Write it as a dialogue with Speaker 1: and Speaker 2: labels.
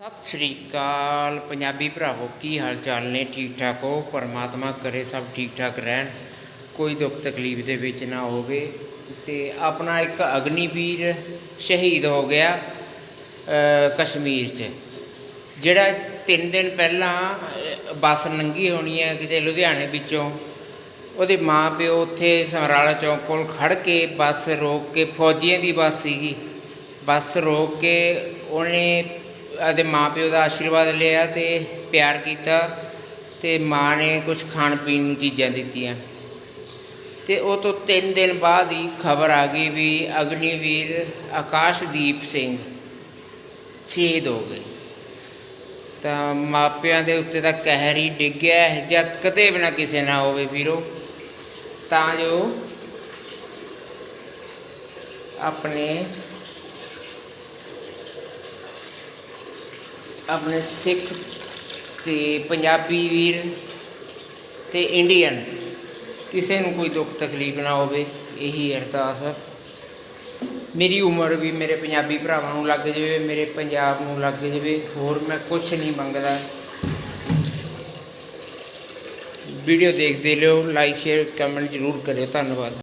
Speaker 1: ਸਤਿ ਸ਼੍ਰੀ ਅਕਾਲ ਪੰਜਾਬੀ ਭਰਾਵੋ, ਕੀ ਹਾਲ ਚਾਲ ਨੇ? ਠੀਕ ਠਾਕ ਹੋ? ਪਰਮਾਤਮਾ ਕਰੇ ਸਭ ਠੀਕ ਠਾਕ ਰਹਿਣ। ਕੋਈ ਦੁੱਖ ਤਕਲੀਫ ਦੇ ਵਿੱਚ ਨਾ ਹੋਵੇ। ਤੇ ਆਪਣਾ ਇੱਕ ਅਗਨੀਵੀਰ ਸ਼ਹੀਦ ਹੋ ਗਿਆ ਕਸ਼ਮੀਰ 'ਚ। ਜਿਹੜਾ ਤਿੰਨ ਦਿਨ ਪਹਿਲਾਂ ਬੱਸ ਲੰਘੀ ਹੋਣੀ ਹੈ ਕਿਤੇ ਲੁਧਿਆਣੇ ਵਿੱਚੋਂ, ਉਹਦੇ ਮਾਂ ਪਿਓ ਉੱਥੇ ਸਮਰਾਲਾ ਚੌਂਕ ਕੋਲ ਖੜ ਕੇ ਬੱਸ ਰੋਕ ਕੇ, ਫੌਜੀਆਂ ਦੀ ਬੱਸ ਸੀਗੀ। ਬੱਸ ਰੋਕ ਕੇ ਉਹਨੇ ਅਤੇ ਮਾਂ ਪਿਓ ਦਾ ਆਸ਼ੀਰਵਾਦ ਲਿਆ ਤੇ ਪਿਆਰ ਕੀਤਾ ਤੇ ਮਾਂ ਨੇ ਕੁਝ ਖਾਣ ਪੀਣ ਨੂੰ ਚੀਜ਼ਾਂ ਦਿੱਤੀਆਂ। ਤੇ ਉਹ ਤੋਂ 3 ਦਿਨ ਬਾਅਦ ਹੀ ਖਬਰ ਆ ਗਈ ਵੀ ਅਗਨੀਵੀਰ ਆਕਾਸ਼ਦੀਪ ਸਿੰਘ ਸ਼ਹੀਦ ਹੋ ਗਏ। ਤਾਂ ਮਾਪਿਆਂ ਦੇ ਉੱਤੇ ਤਾਂ ਕਹਿਰ ਹੀ ਡਿੱਗਿਆ ਜਾਂ ਕਦੇ ਵੀ ਨਾ ਕਿਸੇ ਨਾ ਹੋਵੇ ਵੀਰੋ। ਤਾਂ ਜੋ ਆਪਣੇ ਆਪਣੇ ਸਿੱਖ ਤੇ ਪੰਜਾਬੀ ਵੀਰ ਤੇ ਇੰਡੀਅਨ ਕਿਸੇ ਨੂੰ ਕੋਈ ਦੁੱਖ ਤਕਲੀਫ ਨਾ ਹੋਵੇ, ਇਹੀ ਅਰਦਾਸ ਮੇਰੀ ਉਮਰ ਵੀ ਮੇਰੇ ਪੰਜਾਬੀ ਭਰਾਵਾਂ ਨੂੰ ਲੱਗ ਜਾਵੇ, ਮੇਰੇ ਪੰਜਾਬ ਨੂੰ ਲੱਗ ਜਾਵੇ, ਹੋਰ ਮੈਂ ਕੁਝ ਨਹੀਂ ਮੰਗਦਾ। ਵੀਡੀਓ ਦੇਖਦੇ ਰਹੋ ਲਾਈਕ ਸ਼ੇਅਰ ਕਮੈਂਟ ਜ਼ਰੂਰ ਕਰਿਓ। ਧੰਨਵਾਦ।